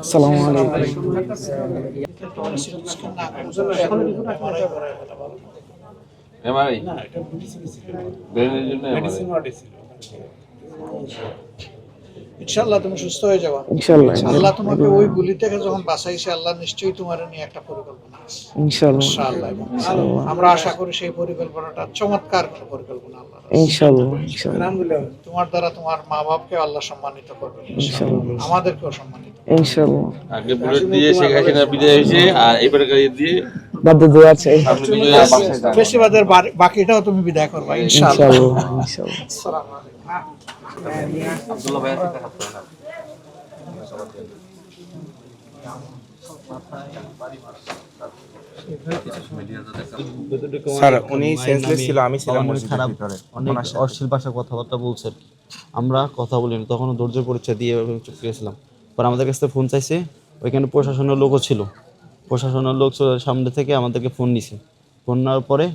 আসসালামু আলাইকুম। এমআরআই ব্রেনের জন্য এমআরআই ইনশাল্লাহ তুমি সুস্থ হয়ে যাবা। ইনশাল্লাহ আল্লাহ তোমাকে ওই গুলি থেকে যখন বাঁচাইছে আল্লাহ নিশ্চয়ই তোমার নিয়ে একটা পরিকল্পনা আছে। ইনশাআল্লাহ। আমরা আশা করি সেই পরিকল্পনাটা চমৎকার কোনো পরিকল্পনা আল্লাহ তোমার দ্বারা তোমার মা বাপকে আল্লাহ সম্মানিত করবে ইনশাআল্লাহ। আমাদেরকেও সম্মানিত ইনশাল্লাহ আগে বুলেট দিয়ে শেখ হাসিনা বিদায় হয়েছে আর এবারে গাড়ি দিয়ে বাদ্য দোয়া আছে। আপনি বিজয় বাসায় যান। বেশিবাদের বাকিটাও তুমি বিদায় করবা ইনশাআল্লাহ। ইনশাল্লাহ ইনশাল্লাহ আসসালামু আলাইকুম। আব্দুল্লাহ ভাইয়ের সাথে হাত ধরে স্যার উনি সেন্সলেস ছিল আমি ছিলাম খারাপ অনেক অশ্লীল ভাষায় কথাবার্তা বলছে আমরা কথা বলিনি তখন ধৈর্য পরিচয় দিয়ে চুপ গেছিলাম পর আমাদের কাছ থেকে ফোন চাইছে। ওইখানে প্রশাসনের লোকও ছিল। প্রশাসনের লোক ছিল সামনে থেকে আমাদেরকে ফোন নিছে। ফোন নেওয়ার পরে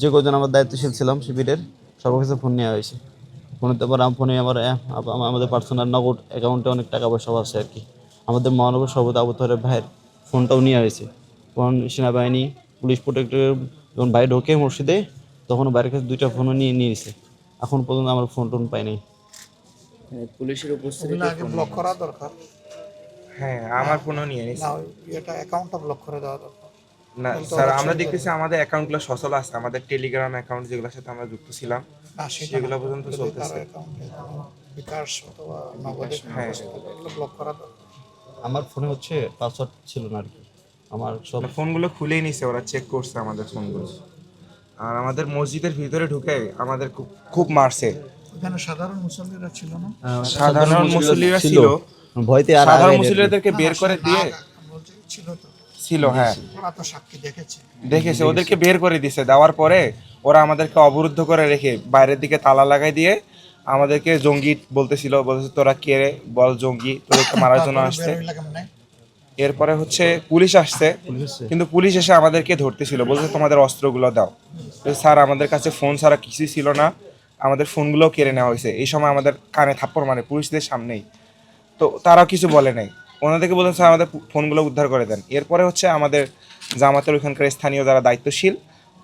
যে কজন আমার দায়িত্বশীল ছিলাম শিবিরের সবার কাছে ফোন নেওয়া হয়েছে। ফোনের পর আমার ফোনে আমার আমাদের পার্সোনাল নগদ অ্যাকাউন্টে অনেক টাকা পয়সাও আছে আর কি। আমাদের মহানগর সভাপতি আবুতরের ভাইয়ের ফোনটাও নেওয়া হয়েছে। ফোন সেনাবাহিনী পুলিশ প্রোটেক্টর যখন বাইরে ঢোকে মসজিদে তখন বাইরের কাছে দুইটা ফোনও নিয়ে নিয়ে নিছে। এখন পর্যন্ত আমার ফোন টোন পাইনি পুলিশের ওগুলো আগে ব্লক করা দরকার। হ্যাঁ আমার ফোনও নিয়ে নিস। না এটা অ্যাকাউন্টটা ব্লক করে দেওয়া দরকার। না স্যার আমরা দেখতেছি আমাদের অ্যাকাউন্টগুলো সচল আছে আমাদের টেলিগ্রাম অ্যাকাউন্ট যেগুলোর সাথে আমরা যুক্ত ছিলাম সেগুলো পর্যন্ত চলতেছে। বিকাশ অথবা নগদে হ্যাঁ। এগুলো ব্লক করা দরকার। আমার ফোনে হচ্ছে পাসওয়ার্ড ছিল না আর কি। আমার সব ফোনগুলো খুলেই নিছে ওরা চেক করছে আমাদের ফোনগুলো আর আমাদের মসজিদের ভিতরে ঢুকে আমাদের খুব খুব মারছে। ওখানে সাধারণ মুসল্লিরা ছিল না? সাধারণ মুসল্লিরা ছিল। ভয়তে আর সাধারণ আগায় মুসল্লিদেরকে বের করে দিয়ে ছিল তো। ছিল হ্যাঁ। ওরা তো সাক্ষী দেখেছে। দেখেছে ওদেরকে বের করে দিছে। দেওয়ার পরে ওরা আমাদেরকে অবরুদ্ধ করে রেখে বাইরের দিকে তালা লাগাই দিয়ে আমাদেরকে জঙ্গি বলতেছিল বলতেছে তোরা কে রে? বল জঙ্গি তোদেরকে মারার জন্য আসছে? এরপরে হচ্ছে পুলিশ আসছে কিন্তু পুলিশ এসে আমাদেরকে ধরতেছিল বলছে তোমাদের অস্ত্রগুলো দাও। স্যার আমাদের কাছে ফোন ছাড়া কিছুই ছিল না। আমাদের ফোনগুলো কেড়ে নেওয়া হয়েছে। এই সময় আমাদের কানে থাপ্পড় মানে পুলিশদের সামনেই। তো তারাও কিছু বলে নাই। ওনাদেরকে বলছেন স্যার আমাদের ফোনগুলো উদ্ধার করে দেন। এরপরে হচ্ছে আমাদের জামাতের ওইখানকার স্থানীয় যারা দায়িত্বশীল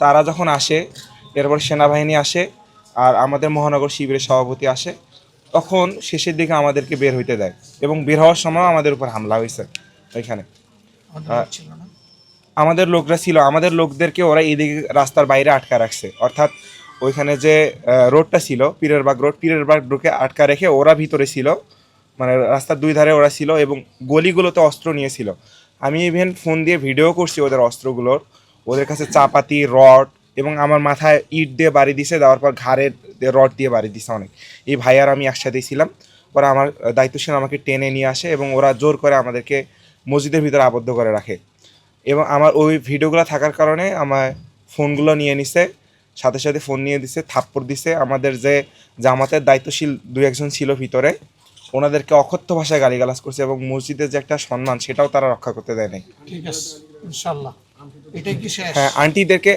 তারা যখন আসে এরপর সেনাবাহিনী আসে আর আমাদের মহানগর শিবিরের সভাপতি আসে তখন শেষের দিকে আমাদেরকে বের হইতে দেয় এবং বের হওয়ার সময় আমাদের উপর হামলা হয়েছে ওইখানে। আমাদের লোকরা ছিল। আমাদের লোকদেরকে ওরা এদিকে রাস্তার বাইরে আটকা রাখছে। অর্থাৎ ওইখানে যে রোডটা ছিল পীরেরবাগ রোড পীরেরবাগ রোডকে আটকা রেখে ওরা ভিতরে ছিল। মানে রাস্তার দুই ধারে ওরা ছিল এবং গলিগুলোতে অস্ত্র নিয়েছিল। আমি ইভেন ফোন দিয়ে ভিডিও করছি ওদের অস্ত্রগুলোর। ওদের কাছে চাপাতি, রড এবং আমার মাথায় ইট দিয়ে বাড়ি দিছে, দেওয়ার পর ঘাড়ের রড দিয়ে বাড়ি দিছে অনেক। এই ভাই আর আমি একসাথেই ছিলাম। ওরা আমার দায়িত্বশীল আমাকে টেনে নিয়ে আসে এবং ওরা জোর করে আমাদেরকে মসজিদের ভিতরে আবদ্ধ করে রাখে। এবং আমার ওই ভিডিওগুলো থাকার কারণে আমার ফোনগুলো নিয়ে নিছে, সাথে সাথে ফোন নিয়ে দিছে, থাপ্পড় দিছে। আমাদের যে জামাতের দায়িত্বশীল দু একজন ছিল ভিতরে ওনাদেরকে অকথ্য ভাষায় গালিগালাজ করছে এবং মসজিদের যে একটা সম্মান সেটাও তারা রক্ষা করতে দেয় নাই। ঠিক আছে ইনশাল্লাহ। এটাই কি শেষ? হ্যাঁ আন্টিদেরকে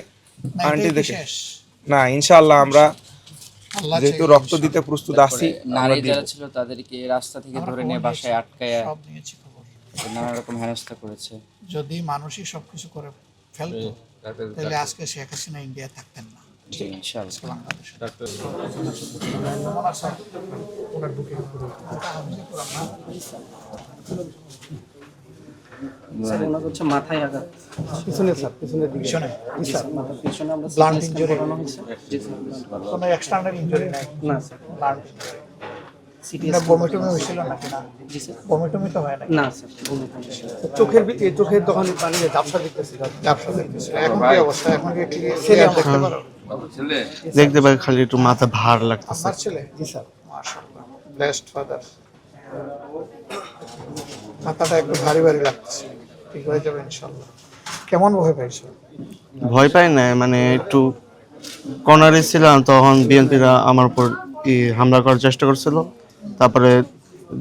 না, আন্টিদেরকে না ইনশাআল্লাহ আমরা যেহেতু রক্ত দিতে প্রস্তুত আছি নারী যারা ছিল তাদেরকে রাস্তা থেকে ধরে নিয়ে বাসায় আটকায় সব নিয়েছি খবর। নানা রকম হেনস্থা করেছে। যদি মানুষই সবকিছু করে ফেলতো তাহলে আজকে শেখ হাসিনা ইন্ডিয়া থাকতেন না জি ইনশাআল্লাহ বাংলাদেশে হচ্ছে মাথায় আঘাত। পিছনে? ব্লান্ট ইনজুরি কোনো এক্সটার্নাল ইনজুরি নাই? না স্যার। ব্লান্ট ইনজুরি হয়েছিল না? জি স্যার। বমিটমি তো হয় না না স্যার বমি চোখের চোখের তখন মানে ঝাপসা দেখতেছিল এখন কি অবস্থা? এখন কি দেখতে পারো? দেখতে পাই খালি একটু মাথা ভার লাগতেছে। আপনার ছেলে জি স্যার। মাশাআল্লাহ ব্লেসড ফাদার। মাথাটা একটু ভারী ভারী লাগছে ঠিক হয়ে যাবে ইনশাআল্লাহ কেমন ভয় পাইছো ভয় পাই না মানে একটু কর্নারে ছিলাম তখন বিএনপিরা আমার উপর ই হামলা করার চেষ্টা করছিল। তারপরে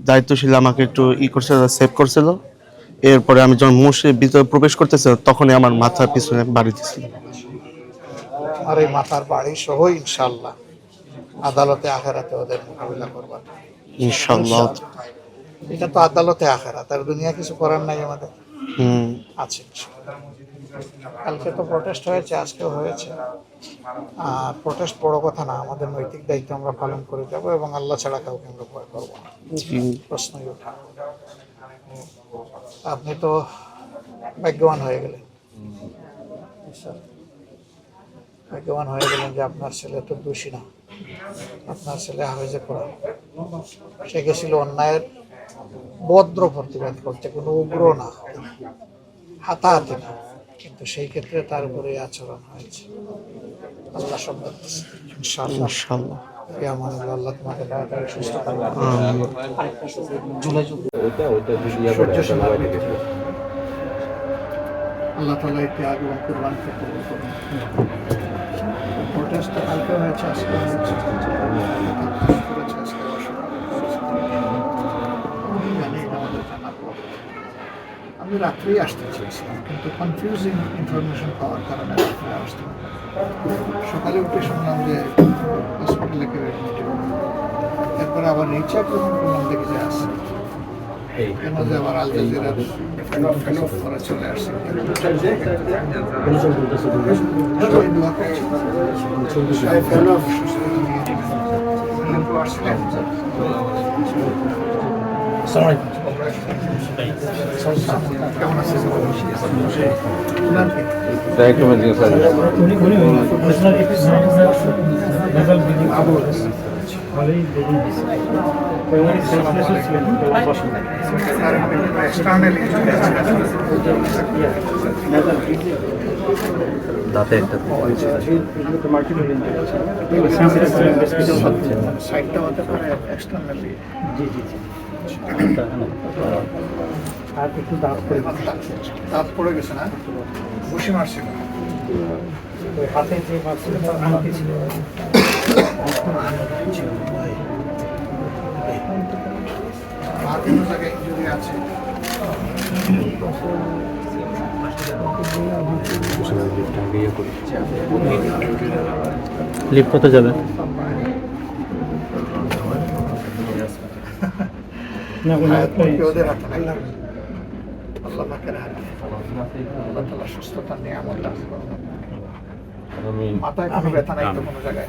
দায়িত্বশীল আমাকে একটু ই করছিল সেভ করছিল। এরপরে আমি যখন মসজিদের ভিতরে প্রবেশ করতেছিল তখনই আমার মাথার পিছনে বাড়ি দিছিল। আর এই মাথার বাড়ি সহ ইনশাল্লাহ আদালতে আখেরাতে ওদের মোকাবিলা করবার। ইনশাল্লাহ এটা তো আদালতে আখারা তার দুনিয়া কিছু করার নাই আমাদের। হুম। আছে কালকে তো প্রটেস্ট হয়েছে আজকেও হয়েছে। আর প্রটেস্ট বড় কথা না আমাদের নৈতিক দায়িত্ব আমরা পালন করে যাব এবং আল্লাহ ছাড়া কাউকে আমরা ভয় করব না। প্রশ্নই ওঠা। আপনি তো ভাগ্যবান হয়ে গেলেন। ভাগ্যবান হয়ে গেলেন যে আপনার ছেলে তো দোষী না। আপনার ছেলে হাফেজে করা সে গেছিল অন্যায়ের ভদ্র প্রতিবাদ করতে কোনো উগ্র না হাতাহাতি না। কিন্তু সেই ক্ষেত্রে তার উপরে আচরণ হয়েছে। আল্লাহ ইনশাআল্লাহ। আমার আল্লাহ তোমাকে তাড়াতাড়ি সুস্থ করবে আল্লাহ তালা এই ত্যাগ এবং কোরবানকে কবুল করুন। প্রোটেস্ট তো কালকে হয়েছে আজকে হয়েছে আমি রাত্রেই আসতে চেয়েছিলাম, কিন্তু কনফিউজিং ইনফরমেশন পাওয়ার কারণে রাত্রে আসতে। সকালে উঠে শুনলাম যে হসপিটালে কেউ এরপরে আবার রিচার্জ করলাম দেখি যে আছে এর মধ্যে আবার আল জাজিরার করে চলে আসছে সবাই দোয়া করছে। সবাই ভালো সাইডটা হতে পারে এক্সটার্নালি আর একটু দাঁত করে দাঁত পড়ে গেছে না ঘুষি মারছিল হাতে যে মারছিল লিফট করতে যাবে? না আল্লাহ পাকের হাতে। আল্লাহ তাআলা সুস্থতা নিয়ে করুন। মাথায় কোনো ব্যথা নাই তো কোনো জায়গায়?